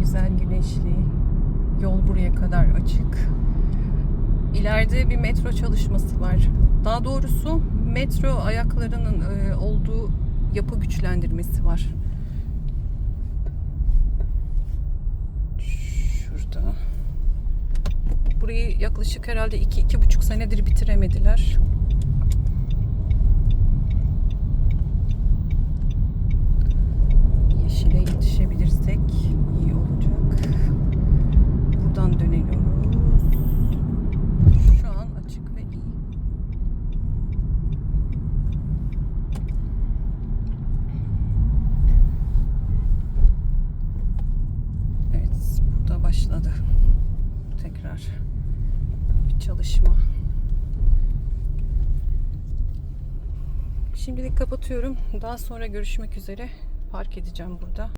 güzel güneşli. Yol buraya kadar açık. İleride bir metro çalışması var. Daha doğrusu metro ayaklarının e, olduğu yapı güçlendirmesi var. Şurada. Burayı yaklaşık herhalde iki, iki buçuk senedir bitiremediler. Başladı. Tekrar bir çalışma. Şimdilik kapatıyorum. Daha sonra görüşmek üzere. Park edeceğim burada.